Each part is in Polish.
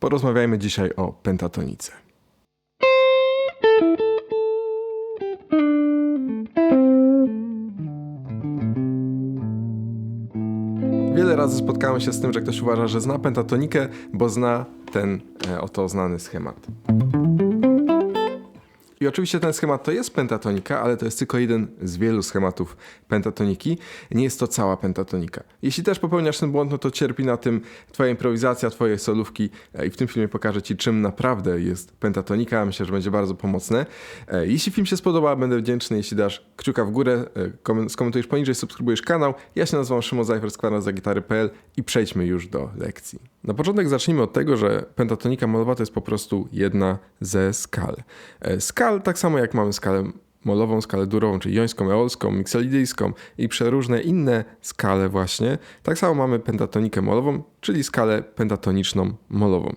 Porozmawiajmy dzisiaj o pentatonice. Wiele razy spotkałem się z tym, że ktoś uważa, że zna pentatonikę, bo zna ten e, oto znany schemat. I oczywiście ten schemat to jest pentatonika, ale to jest tylko jeden z wielu schematów pentatoniki. Nie jest to cała pentatonika. Jeśli też popełniasz ten błąd, no to cierpi na tym twoja improwizacja, twoje solówki e, i w tym filmie pokażę ci, czym naprawdę jest pentatonika. Myślę, że będzie bardzo pomocne. E, Jeśli film się spodoba, będę wdzięczny, jeśli dasz kciuka w górę, e, komen- skomentujesz poniżej, subskrybujesz kanał. Ja się nazywam Szymon Zajfer z za gitary.pl i przejdźmy już do lekcji. Na początek zacznijmy od tego, że pentatonika molowa to jest po prostu jedna ze skal. E, Skal, tak samo jak mamy skalę molową, skalę durową, czyli jońską, eolską, mikselidyjską i przeróżne inne skale właśnie, tak samo mamy pentatonikę molową, czyli skalę pentatoniczną molową.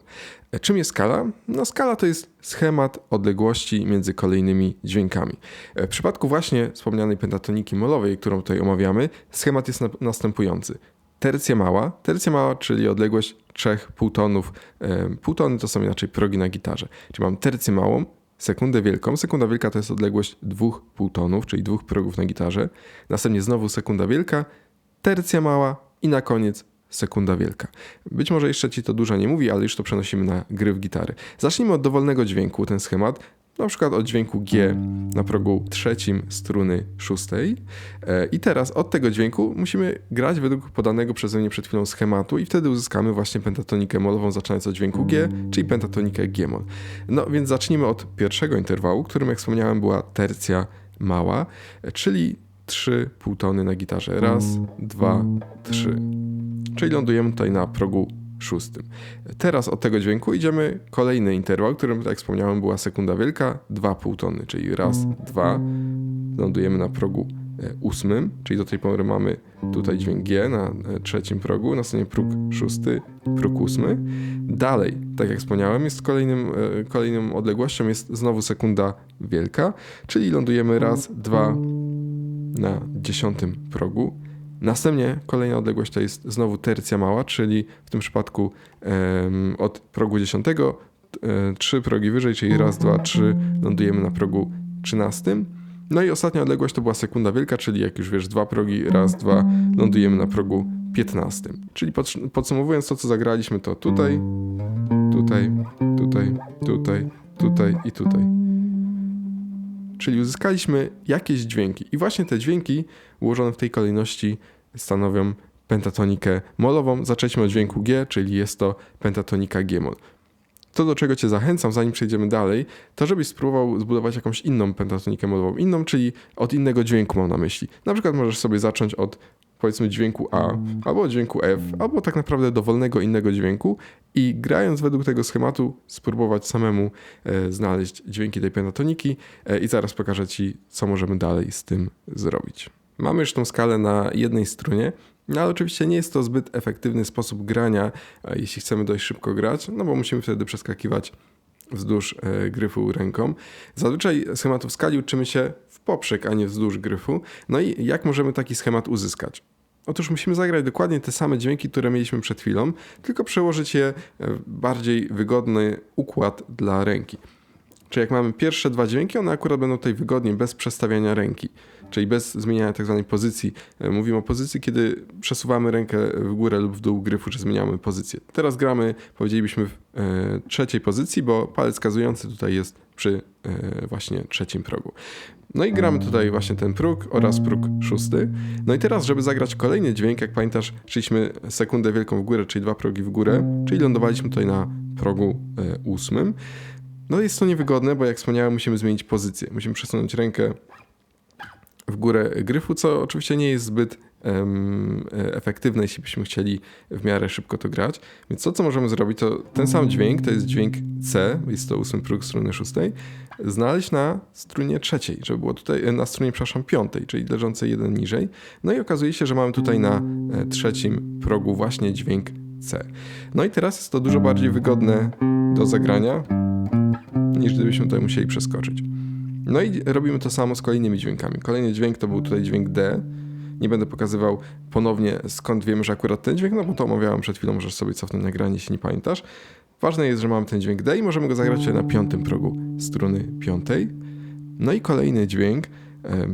E, Czym jest skala? No skala to jest schemat odległości między kolejnymi dźwiękami. E, W przypadku właśnie wspomnianej pentatoniki molowej, którą tutaj omawiamy, schemat jest na- następujący. Tercja mała, tercja mała, czyli odległość trzech półtonów. E, Półtony to są inaczej progi na gitarze. Czyli mam tercję małą, sekundę wielką. Sekunda wielka to jest odległość dwóch półtonów, czyli dwóch progów na gitarze. Następnie znowu sekunda wielka, tercja mała i na koniec sekunda wielka. Być może jeszcze ci to dużo nie mówi, ale już to przenosimy na gry w gitary. Zacznijmy od dowolnego dźwięku, ten schemat. Na przykład od dźwięku G na progu trzecim struny szóstej. E, I teraz od tego dźwięku musimy grać według podanego przeze mnie przed chwilą schematu i wtedy uzyskamy właśnie pentatonikę molową zaczynając od dźwięku G, czyli pentatonikę G-mol. No więc zacznijmy od pierwszego interwału, którym jak wspomniałem była tercja mała, e, czyli trzy półtony na gitarze. Raz, dwa, trzy. Czyli lądujemy tutaj na progu szóstym. Teraz od tego dźwięku idziemy kolejny interwał, którym, tak wspomniałem, była sekunda wielka, dwa półtony, czyli raz, dwa. Lądujemy na progu e, ósmym, czyli do tej pory mamy tutaj dźwięk G na e, trzecim progu, następnie próg szósty, próg ósmy. Dalej, tak jak wspomniałem, jest kolejnym, e, kolejną odległością jest znowu sekunda wielka, czyli lądujemy raz, dwa na dziesiątym progu. Następnie kolejna odległość to jest znowu tercja mała, czyli w tym przypadku em, od progu dziesiątego e, trzy progi wyżej, czyli raz, dwa, trzy, lądujemy na progu trzynastym. No i ostatnia odległość to była sekunda wielka, czyli jak już wiesz, dwa progi, raz, dwa, lądujemy na progu piętnastym. Czyli pod, podsumowując to, co zagraliśmy, to tutaj, tutaj, tutaj, tutaj, tutaj i tutaj. Czyli uzyskaliśmy jakieś dźwięki. I właśnie te dźwięki ułożone w tej kolejności stanowią pentatonikę molową. Zaczęliśmy od dźwięku G, czyli jest to pentatonika G-mol. To, do czego Cię zachęcam, zanim przejdziemy dalej, to żebyś spróbował zbudować jakąś inną pentatonikę molową. Inną, czyli od innego dźwięku mam na myśli. Na przykład możesz sobie zacząć od powiedzmy dźwięku A, albo dźwięku F, albo tak naprawdę dowolnego innego dźwięku i grając według tego schematu spróbować samemu e, znaleźć dźwięki tej pentatoniki e, i zaraz pokażę Ci, co możemy dalej z tym zrobić. Mamy już tą skalę na jednej strunie, no ale oczywiście nie jest to zbyt efektywny sposób grania, e, jeśli chcemy dość szybko grać, no bo musimy wtedy przeskakiwać wzdłuż e, gryfu ręką. Zazwyczaj schematów skali uczymy się poprzek, a nie wzdłuż gryfu. No i jak możemy taki schemat uzyskać? Otóż musimy zagrać dokładnie te same dźwięki, które mieliśmy przed chwilą, tylko przełożyć je w bardziej wygodny układ dla ręki. Czyli jak mamy pierwsze dwa dźwięki, one akurat będą tutaj wygodnie, bez przestawiania ręki, czyli bez zmieniania tak zwanej pozycji. E, Mówimy o pozycji, kiedy przesuwamy rękę w górę lub w dół gryfu, czy zmieniamy pozycję. Teraz gramy, powiedzielibyśmy, w e, trzeciej pozycji, bo palec wskazujący tutaj jest przy e, właśnie trzecim progu. No i gramy tutaj właśnie ten próg oraz próg szósty. No i teraz, żeby zagrać kolejny dźwięk, jak pamiętasz, szliśmy sekundę wielką w górę, czyli dwa progi w górę, czyli lądowaliśmy tutaj na progu e, ósmym. No jest to niewygodne, bo jak wspomniałem, musimy zmienić pozycję. Musimy przesunąć rękę w górę gryfu, co oczywiście nie jest zbyt e, efektywne, jeśli byśmy chcieli w miarę szybko to grać. Więc to, co możemy zrobić, to ten sam dźwięk, to jest dźwięk C, jest to ósmy próg struny szóstej, znaleźć na strunie trzeciej, żeby było tutaj, e, na strunie, przepraszam, piątej, czyli leżącej jeden niżej. No i okazuje się, że mamy tutaj na e, trzecim progu właśnie dźwięk C. No i teraz jest to dużo bardziej wygodne do zagrania, niż gdybyśmy tutaj musieli przeskoczyć. No i robimy to samo z kolejnymi dźwiękami. Kolejny dźwięk to był tutaj dźwięk D. Nie będę pokazywał ponownie skąd wiemy, że akurat ten dźwięk, no bo to omawiałem przed chwilą, możesz sobie cofnąć nagranie, jeśli nie pamiętasz. Ważne jest, że mamy ten dźwięk D i możemy go zagrać na piątym progu struny piątej. No i kolejny dźwięk,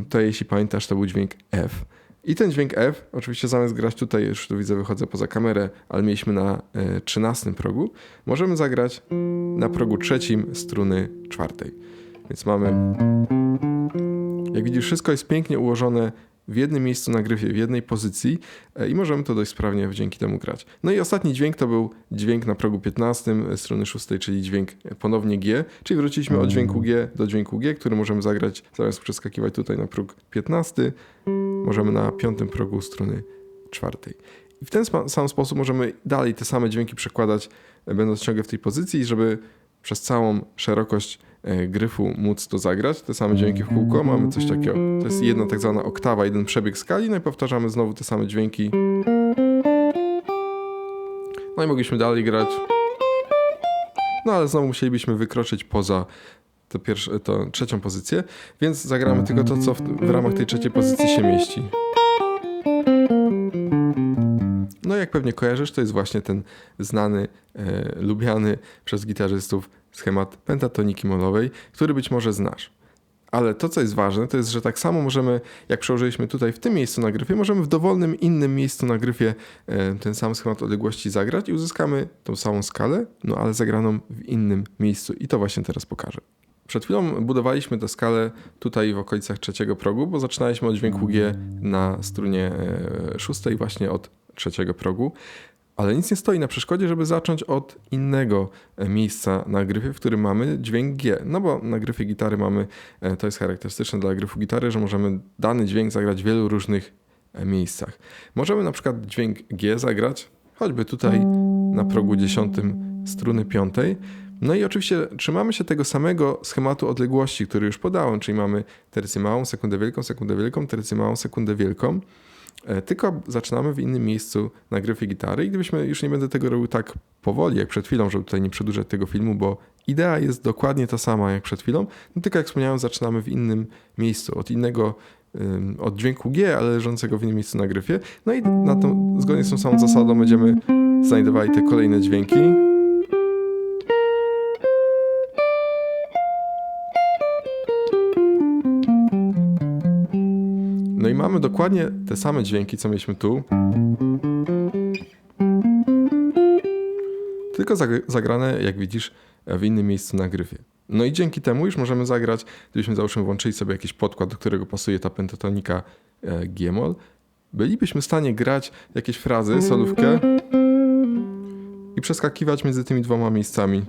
to jeśli pamiętasz, to był dźwięk F. I ten dźwięk F, oczywiście zamiast grać tutaj, już tu widzę, wychodzę poza kamerę, ale mieliśmy na e, 13 progu, możemy zagrać na progu trzecim struny czwartej. Więc mamy, jak widzisz, wszystko jest pięknie ułożone w jednym miejscu na gryfie, w jednej pozycji e, i możemy to dość sprawnie dzięki temu grać. No i ostatni dźwięk to był dźwięk na progu 15 strony 6, czyli dźwięk ponownie G, czyli wróciliśmy od dźwięku G do dźwięku G, który możemy zagrać zamiast przeskakiwać tutaj na próg 15, możemy na piątym progu strony czwartej. I w ten sam sposób możemy dalej te same dźwięki przekładać, e, będąc ciągle w tej pozycji, żeby przez całą szerokość e, gryfu móc to zagrać. Te same dźwięki w kółko, mamy coś takiego. To jest jedna tak zwana oktawa, jeden przebieg skali, no i powtarzamy znowu te same dźwięki. No i mogliśmy dalej grać. No ale znowu musielibyśmy wykroczyć poza tę pierwsze, to trzecią pozycję, więc zagramy tylko to, co w, w ramach tej trzeciej pozycji się mieści. No jak pewnie kojarzysz, to jest właśnie ten znany, e, lubiany przez gitarzystów schemat pentatoniki molowej, który być może znasz. Ale to, co jest ważne, to jest, że tak samo możemy, jak przełożyliśmy tutaj w tym miejscu na gryfie, możemy w dowolnym innym miejscu na gryfie e, ten sam schemat odległości zagrać i uzyskamy tą samą skalę, no ale zagraną w innym miejscu. I to właśnie teraz pokażę. Przed chwilą budowaliśmy tę skalę tutaj w okolicach trzeciego progu, bo zaczynaliśmy od dźwięku G na strunie e, szóstej, właśnie od trzeciego progu. Ale nic nie stoi na przeszkodzie, żeby zacząć od innego e, miejsca na gryfie, w którym mamy dźwięk G. No bo na gryfie gitary mamy, e, to jest charakterystyczne dla gryfu gitary, że możemy dany dźwięk zagrać w wielu różnych e, miejscach. Możemy na przykład dźwięk G zagrać choćby tutaj na progu dziesiątym struny piątej. No i oczywiście trzymamy się tego samego schematu odległości, który już podałem, czyli mamy tercję małą, sekundę wielką, sekundę wielką, tercję małą, sekundę wielką. E, Tylko zaczynamy w innym miejscu na gryfie gitary i gdybyśmy, już nie będę tego robił tak powoli jak przed chwilą, żeby tutaj nie przedłużać tego filmu, bo idea jest dokładnie ta sama jak przed chwilą, no tylko jak wspomniałem, zaczynamy w innym miejscu, od innego, od dźwięku G, ale leżącego w innym miejscu na gryfie. No i na tą, zgodnie z tą samą zasadą będziemy znajdowali te kolejne dźwięki. No i mamy dokładnie te same dźwięki, co mieliśmy tu. Tylko zag- zagrane, jak widzisz, w innym miejscu na gryfie. No i dzięki temu już możemy zagrać, gdybyśmy załóżmy włączyli sobie jakiś podkład, do którego pasuje ta pentatonika e, G-moll, bylibyśmy w stanie grać jakieś frazy, solówkę i przeskakiwać między tymi dwoma miejscami.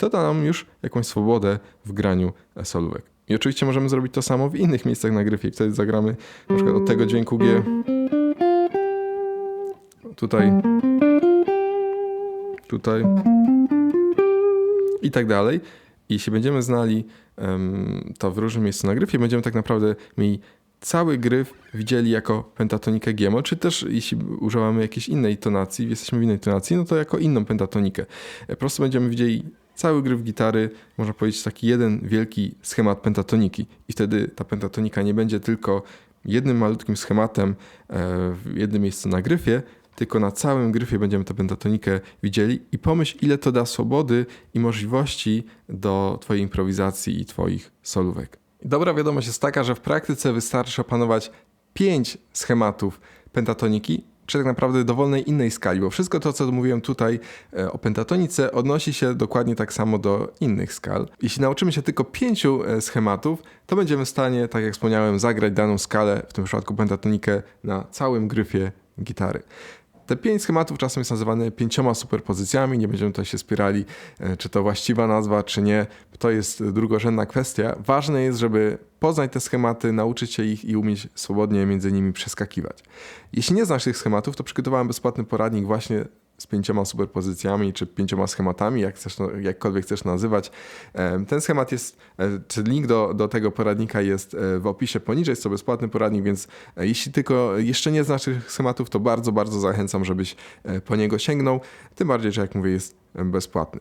To da nam już jakąś swobodę w graniu solówek. I oczywiście możemy zrobić to samo w innych miejscach na gryfie. Wtedy zagramy na przykład od tego dźwięku G. Tutaj. Tutaj. I tak dalej. I jeśli będziemy znali em, to w różnym miejscu na gryfie, będziemy tak naprawdę mieli cały gryf widzieli jako pentatonikę G-moll, czy też jeśli używamy jakiejś innej tonacji, jesteśmy w innej tonacji, no to jako inną pentatonikę. E, Po prostu będziemy widzieli cały gryf gitary, można powiedzieć taki jeden wielki schemat pentatoniki i wtedy ta pentatonika nie będzie tylko jednym malutkim schematem e, w jednym miejscu na gryfie, tylko na całym gryfie będziemy tę pentatonikę widzieli i pomyśl, ile to da swobody i możliwości do twojej improwizacji i twoich solówek. Dobra wiadomość jest taka, że w praktyce wystarczy opanować pięć schematów pentatoniki, czy tak naprawdę dowolnej innej skali, bo wszystko to, co mówiłem tutaj e, o pentatonice, odnosi się dokładnie tak samo do innych skal. Jeśli nauczymy się tylko pięciu e, schematów, to będziemy w stanie, tak jak wspomniałem, zagrać daną skalę, w tym przypadku pentatonikę, na całym gryfie gitary. Te pięć schematów czasem jest nazywane pięcioma superpozycjami. Nie będziemy tutaj się spierali, e, czy to właściwa nazwa, czy nie. To jest drugorzędna kwestia. Ważne jest, żeby poznać te schematy, nauczyć się ich i umieć swobodnie między nimi przeskakiwać. Jeśli nie znasz tych schematów, to przygotowałem bezpłatny poradnik właśnie z pięcioma superpozycjami, czy pięcioma schematami, jak chcesz, jakkolwiek chcesz nazywać. Ten schemat jest, e, czy link do, do tego poradnika jest e, w opisie poniżej, jest to bezpłatny poradnik, więc e, jeśli tylko jeszcze nie znasz tych schematów, to bardzo, bardzo zachęcam, żebyś po niego sięgnął. Tym bardziej, że jak mówię, jest bezpłatny.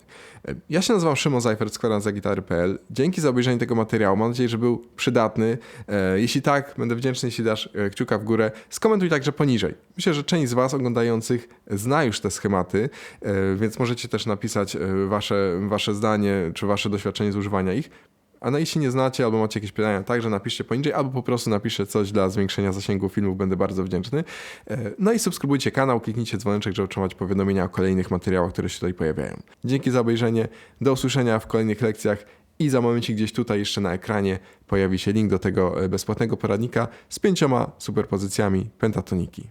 Ja się nazywam Szymon Zajfert z kwaranzagitary.pl. Dzięki za obejrzenie tego materiału. Mam nadzieję, że był przydatny. E, Jeśli tak, będę wdzięczny, jeśli dasz e, kciuka w górę. Skomentuj także poniżej. Myślę, że część z Was oglądających zna już te schematy, e, więc możecie też napisać wasze, wasze zdanie czy Wasze doświadczenie z używania ich. A no jeśli nie znacie albo macie jakieś pytania, także napiszcie poniżej, albo po prostu napiszcie coś dla zwiększenia zasięgu filmów, będę bardzo wdzięczny. E, No i subskrybujcie kanał, kliknijcie dzwoneczek, żeby otrzymać powiadomienia o kolejnych materiałach, które się tutaj pojawiają. Dzięki za obejrzenie, do usłyszenia w kolejnych lekcjach i za momencik gdzieś tutaj jeszcze na ekranie pojawi się link do tego e, bezpłatnego poradnika z pięcioma superpozycjami pentatoniki.